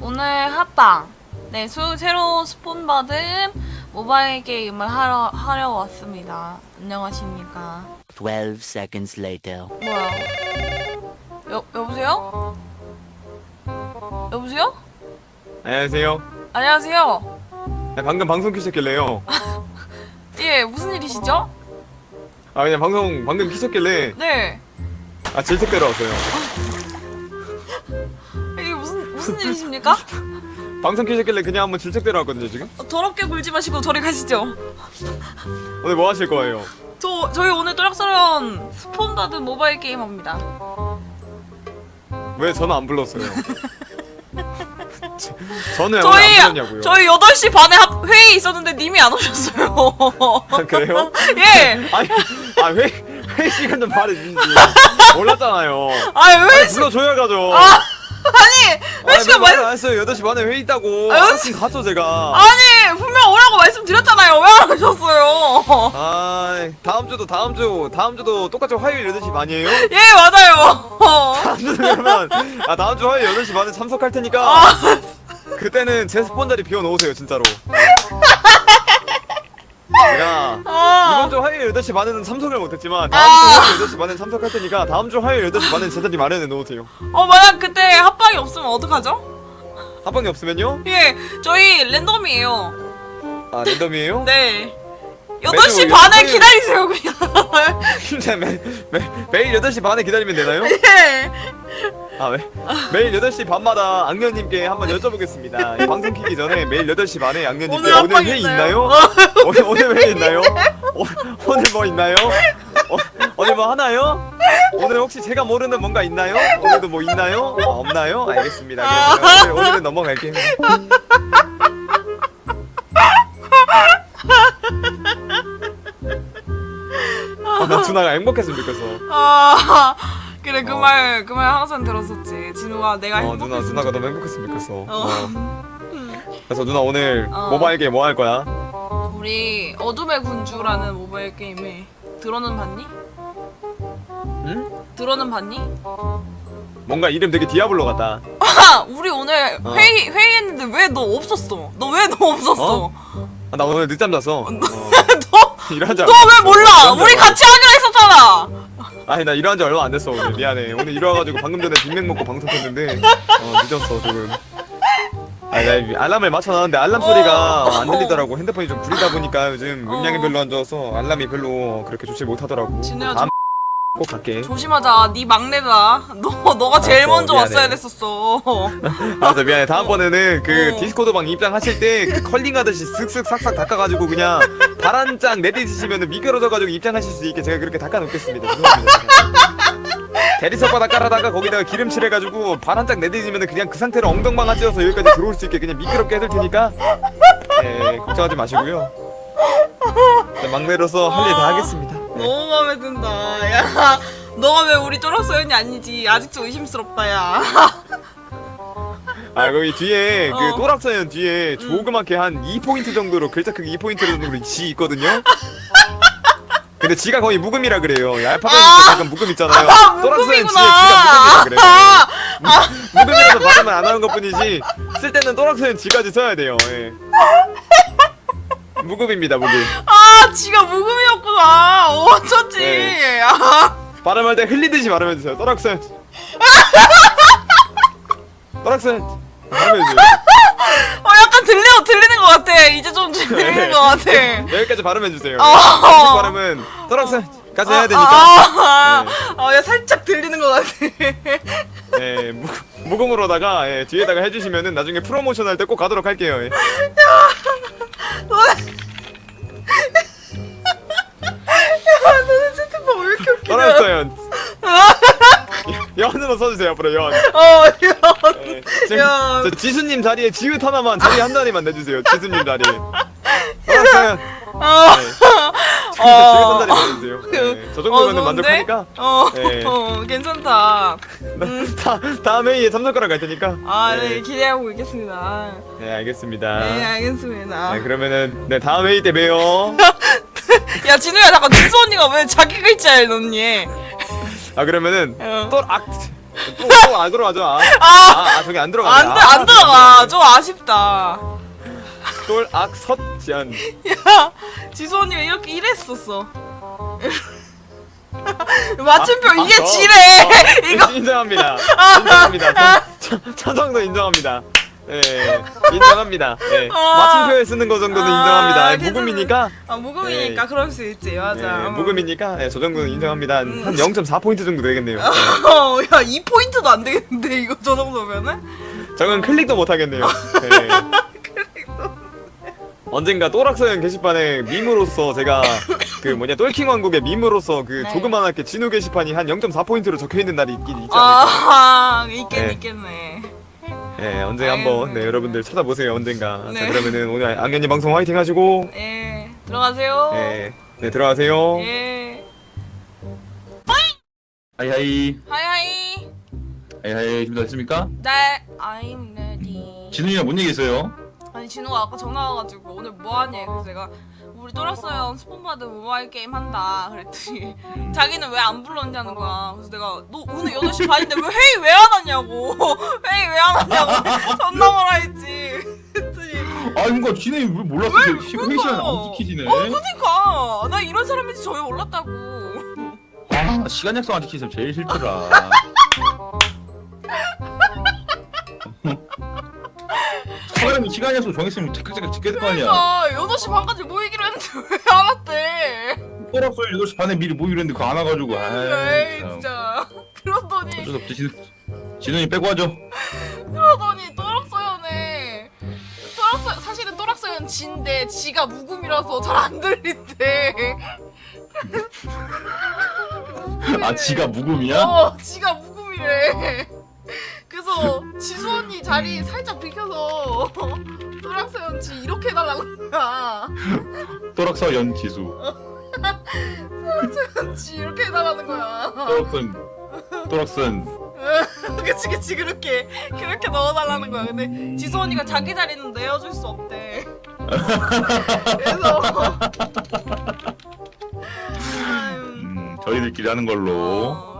오늘 합방. 네, 수, 새로 스폰 받은 모바일 게임을 하러, 하려 왔습니다. 안녕하십니까. 12 seconds later. 뭐야? 여, 여보세요? 여보세요? 안녕하세요. 안녕하세요. 네, 방금 방송 키셨길래요. 예, 무슨 일이시죠? 아 그냥 방송 방금 키셨길래 네. 아 질책대로 왔어요. 이게 무슨, 무슨 일이십니까? 방송 키셨길래 그냥 한번 질책대로 왔거든요 지금. 어, 더럽게 굴지 마시고 저리 가시죠. 오늘 뭐 하실 거예요? 저, 저희 오늘 또락서련 스폰 받은 모바일 게임 합니다. 왜 저는 안 불렀어요? 저- 저는 오늘 안 저희, 불렀냐고요? 저희 8시 반에 합, 회의 있었는데 님이 안 오셨어요. 아, 그래요? 예. 아니 아 회 회 시간 좀 말해주시지. 몰랐잖아요. 아, 왜? 불러줘야 가죠. 아, 아니, 왜 지금 말, 안 했어요? 8시 반에 회의 있다고. 아, 알았으면 가죠 제가. 아니, 분명 오라고 말씀드렸잖아요. 왜 안 오셨어요? 아 다음 주도 다음 주 다음 주도 똑같이 화요일 8시 반이에요? 예, 맞아요. 다음 주 그러면 아 다음 주 화요일 8시 반에 참석할 테니까 아. 그때는 제 스폰 자리 비워 놓으세요 진짜로 제가 아, 이번 주 화요일 8시 반에는 참석을 못했지만 아. 다음 주 화요일 8시 반에 참석할 테니까 다음 주 화요일 8시 반에 제 자리 마련해 놓으세요 어, 만약 그때 합방이 없으면 어떡하죠? 합방이 없으면요? 예, 저희 랜덤이에요. 아 랜덤이에요? 네. 8시 매주 반에 화요일- 기다리세요, 그냥. 진짜 매, 매, 매일 8시 반에 기다리면 되나요? 예. 아 왜? 매일 8시 반마다 악녀님께 한번 여쭤보겠습니다 이 방송 키기 전에 매일 8시 반에 악녀님께 오늘 오늘, 합방 회의 있나요? 있나요? 오늘, 오늘 회의 있나요? 오, 오늘 뭐 있나요? 어, 오늘 뭐 하나요? 오늘 혹시 제가 모르는 뭔가 있나요? 오늘도 뭐 있나요? 어, 없나요? 알겠습니다. 그러면 오늘, 오늘은 넘어갈게요. 준아가 행복했으면 좋겠어. 아, 그래, 그 어. 말, 그 말 항상 들었었지. 진우가 내가 어, 행복했으면 누나, 누나가 좋겠다. 너무 행복했으면 좋겠어. 어. 어. 그래서 누나 오늘 어. 모바일 게임 뭐 할 거야? 우리 어둠의 군주라는 모바일 게임에 들어는 봤니? 응? 들어는 봤니? 뭔가 이름 되게 디아블로 같다. 아, 우리 오늘 어. 회의 회의했는데 왜 너 없었어? 너 왜 너 없었어? 아, 나 오늘 늦잠 잤어. 어. 너 일한 지너왜 몰라? 우리 같이 하기로 했었잖아. 아니 나 일어난 지 얼마 안 됐어 오늘. 미안해. 오늘 일어나가지고 방금 전에 빅맥 먹고 방송 켰는데. 어 늦었어 조금. 아니 나 알람을 맞춰놨는데 알람 소리가 어. 안 들리더라고. 핸드폰이 좀 구리다 보니까 요즘 음량이 별로 안 좋아서 알람이 별로 그렇게 좋지 못하더라고. 진우야, 다음 꼭 갈게 조심하자. 네 막내다. 너 너가 제일 알았어, 먼저 미안해. 왔어야 됐었어. 알았어 미안해 다음번에는 그 어. 디스코드 방 입장하실 때 그 컬링 하듯이 쓱쓱 싹싹 닦아가지고 그냥 바란장 내디시면은 미끄러져가지고 입장하실 수 있게 제가 그렇게 닦아놓겠습니다 죄송합니다 제가. 대리석 바닥 깔아다가 거기다가 기름칠 해가지고 바란장 내디시면은 그냥 그 상태로 엉덩방아 찧어서 여기까지 들어올 수 있게 그냥 미끄럽게 해둘 테니까 네 걱정하지 마시고요 네, 막내로서 할 일 다 하겠습니다 네. 너무 마음에 든다. 야, 너가 왜 우리 쫄았어연이 아니지? 아직도 의심스럽다, 야. 아 거기 뒤에 어. 그 또락서연 뒤에 조그맣게 한 2포인트 정도로 글자 크기 2포인트 정도로 지 있거든요 근데 지가 거의 묵음이라 그래요 야, 알파벳이 아. 약간 묵음 있잖아요 아, 또락서연 묵음이구나. 지에 지가 묵음이라 그래요 아, 묵음이라서 발음을 안 하는 것 뿐이지 쓸 때는 또락서연 지까지 써야 돼요 예. 묵음입니다 묵음 아, 지가 무금이었구나. 어쩌지? 네. 아, 발음할 때 흘리듯이 발음해주세요 또락서연 또락서연 발음해주세요 어, 약간 들려, 들리는 것 같아. 이제 좀 들리는 것 같아. 여기까지 발음해주세요 어. 정식 발음은 또락서연까지 해야 되니까 아, 네. 아, 아, 야, 살짝 들리는 것 같아. 네, 무, 무공으로다가 예, 뒤에다가 해주시면은 나중에 프로모션 할 때 꼭 가도록 할게요. 예. 아, 너는 채팅방 왜 이렇게 웃기냐? 떨어졌어요. 연으로 써주세요 앞으로 연. 어, 야. 예. 지금 야. 저 지수님 자리에 지읒 하나만 자리 한 자리만 내주세요. 지수님 자리에. 떨어졌어요. 아, 네. 지읒 한 자리만 내주세요. 네. 저 정도면 어, 만족하니까 어, 네. 어 괜찮다. 다, 다음 회의에 참석하러 갈 테니까 아, 네, 기대하고 있겠습니다. 네 알겠습니다 네, 알겠습니다. 네, 그러면은 네 다음 회의 때 봬요 야, 진우야, 잠깐, 지수 언니가 왜 자기 글자에 넣니? 아 그러면은 어. 또악 또, 또 악으로 하죠 악. 아, 아, 아 저기 안 들어가네 안, 돼, 안 들어가. 좀 아쉽다. 똘악 섰 지연 야, 지수 언니가 이렇게 이랬었어. 마침표 아, 이게 저- 지래. 어, 이거 인정합니다 인정합니다 정도 인정합니다 네 인정합니다 네 아. 마침표에 쓰는 거 정도는 아, 인정합니다 괜찮은- 묵음이니까 아, 묵음이니까 네. 그럴 수 있지. 맞아. 네, 어. 묵음이니까 네, 저 정도는 인정합니다 한, 음. 한 0.4포인트 정도 되겠네요 네. 어, 야, 2 포인트도 안 되겠는데, 이거 저 정도면은? 저건 클릭도 못 하겠네요. 네. 언젠가 또락서연 게시판에 밈으로서 제가 그 뭐냐 똘킹 왕국의 밈으로서 그 네. 조그만하게 진우 게시판이 한 0.4 포인트로 적혀 있는 날이 있긴 있지 않을까. 아, 있겠, 네. 있겠네. 네, 언제 아유. 한번 네 여러분들 찾아보세요 언젠가. 네. 자 그러면은 오늘 악연이 방송 화이팅 하시고 예, 들어가세요. 네, 네 들어가세요. 예. 하이하이 하이하이. 하이하이 준비됐습니까? 네, I'm ready. 진우이랑 뭔 얘기 했어요? 아니 진우가 아까 전화 와가지고 오늘 뭐 하냐 그래서 내가 우리 또랐어요. 스폰 받은 모바일 게임 한다 그랬더니 자기는 왜 안 불렀냐는 거야. 그래서 내가 너 오늘 8시 반인데 왜 회의 왜안 왔냐고. 회의 왜안 왔냐고. 존나 뭐라 했지. 그랬더니 아 이거 진우이 왜 몰랐어? 왜? 시- 회의 시간 안 지키시네. 어 그니까. 나 이런 사람인지 전혀 몰랐다고. 아 시간 약속 안 지키면 제일 싫더라. 사람이 시간 약속 정했으면 지켜야 될거 아니야. 그래서 8시 반까지 모이기로 했는데 왜 안 왔대 또락서 8시 반에 미리 모이기로 했는데 그거 안 와가지고 에이 아이 참. 진짜 그러더니 어쩔 수 없지 진우 진우이 빼고 하죠. 그러더니 또락서연에 또락서 사실은 또락서연 진데 지가 무금이라서 잘 안 들린대. 아 지가 무금이야? 어, 지가 무금이래. 그래서 지수 언니 자리 살짝 비켜서 또락서 연 지 이렇게 해달라는 거야. 또락서 연지수. 지 이렇게 해달라는 거야. 또락선 또락선. 그치 그치 그렇게 그렇게 넣어달라는 거야. 근데 지수 언니가 자기 자리는 내어줄 수 없대. 그래서 아유. 음, 저희들끼리 하는 걸로. 어.